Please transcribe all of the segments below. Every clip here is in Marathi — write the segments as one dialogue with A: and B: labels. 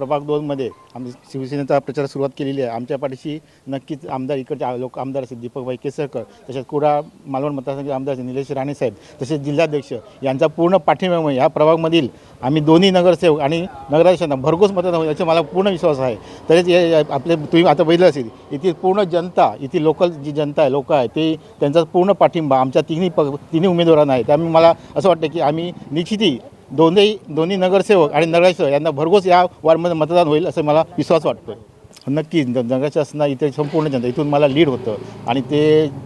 A: प्रभाग दोनमध्ये आम्ही शिवसेनेचा प्रचार सुरुवात केलेली आहे. आमच्या पाठीशी नक्कीच आमदार इकडचे लोक आमदार असतील दीपकभाई केसरकर तसेच कुडा मालवण मतदारसंघाचे आमदार असतील निलेश राणेसाहेब तसेच जिल्हाध्यक्ष यांचा पूर्ण पाठिंब्यामुळे ह्या प्रभागमधील आम्ही दोन्ही नगरसेवक आणि नगराध्यक्षांना भरघोस मतदान होईल याचा मला पूर्ण विश्वास आहे. तसेच हे आपले तुम्ही आता बघितलं असेल येथील पूर्ण जनता येथील लोकल जी जनता आहे लोक आहे ते त्यांचा पूर्ण पाठिंबा आमच्या तिन्ही प तिन्ही उमेदवारांना आहे. त्यामुळे मला असं वाटतं की आम्ही निश्चिती दोन्ही दोन्ही नगरसेवक आणि नगरसेवक यांना भरघोस या वार्डमध्ये मतदान होईल असं मला विश्वास वाटतो नक्की ज- नगराच्या इथे संपूर्ण जनता इथून मला लीड होतं. आणि ते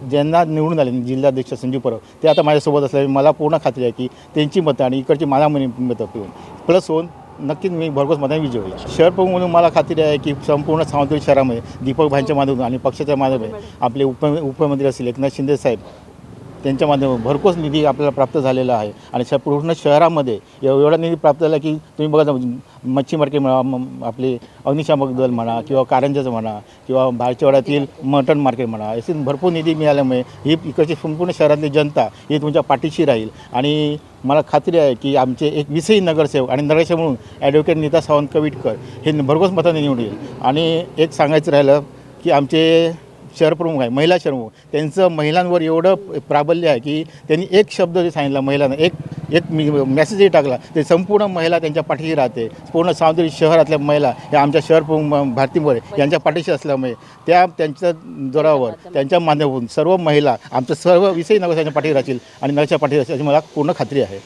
A: ज्यांना निवडून आले जिल्हाध्यक्ष संजीव परब ते आता माझ्यासोबत असल्यामुळे मला पूर्ण खात्री आहे की त्यांची मतं आणि इकडची मला मतं पिऊन. प्लस होऊन नक्कीच मी भरघोस मताने विजय होईल. शहर प्रमुख म्हणून मला खात्री आहे की संपूर्ण सावंतवाडी शहरामध्ये दीपक भाईंच्या माध्यमातून आणि पक्षाच्या माध्यमातून आपले उप उपमंत्री असतील एकनाथ शिंदे साहेब त्यांच्या माध्यमातून भरघोस निधी आपल्याला प्राप्त झालेला आहे. आणि श पूर्ण शहरामध्ये एव- एवढा निधी प्राप्त झाला की तुम्ही बघा मच्छी मार्केट म्हणा आपले अग्निशामक दल म्हणा किंवा कारंजाचं म्हणा किंवा बारचेवाड्यातील मटण मार्केट म्हणा असे भरपूर निधी मिळाल्यामुळे ही इकडची संपूर्ण शहरातली जनता ही तुमच्या पाठीशी राहील. आणि मला खात्री आहे की आमचे एक विसई नगरसेवक आणि नगरसेवक म्हणून ॲडव्होकेट नीता सावंत कविटकर हे भरघोस मताने निवडील आणि एक सांगायचं राहिलं की आमचे शहरप्रमुख आहे महिला शहरप्रमुख. त्यांचं महिलांवर एवढं प्राबल्य आहे की त्यांनी एक शब्द जे सांगितला महिलांना एक एक मेसेजही टाकला ते संपूर्ण महिला त्यांच्या पाठीशी राहते. पूर्ण सावंतवाडी शहरातल्या महिला या आमच्या शहरप्रमुख भारती मोरे यांच्या पाठीशी असल्यामुळे त्या त्यांच्या जोरावर त्यांच्या माध्यमातून सर्व महिला आमचं सर्व विषयी नगरच्या पाठीशी राहतील आणि नगरच्या पाठीशी राहतील अशी मला पूर्ण खात्री आहे.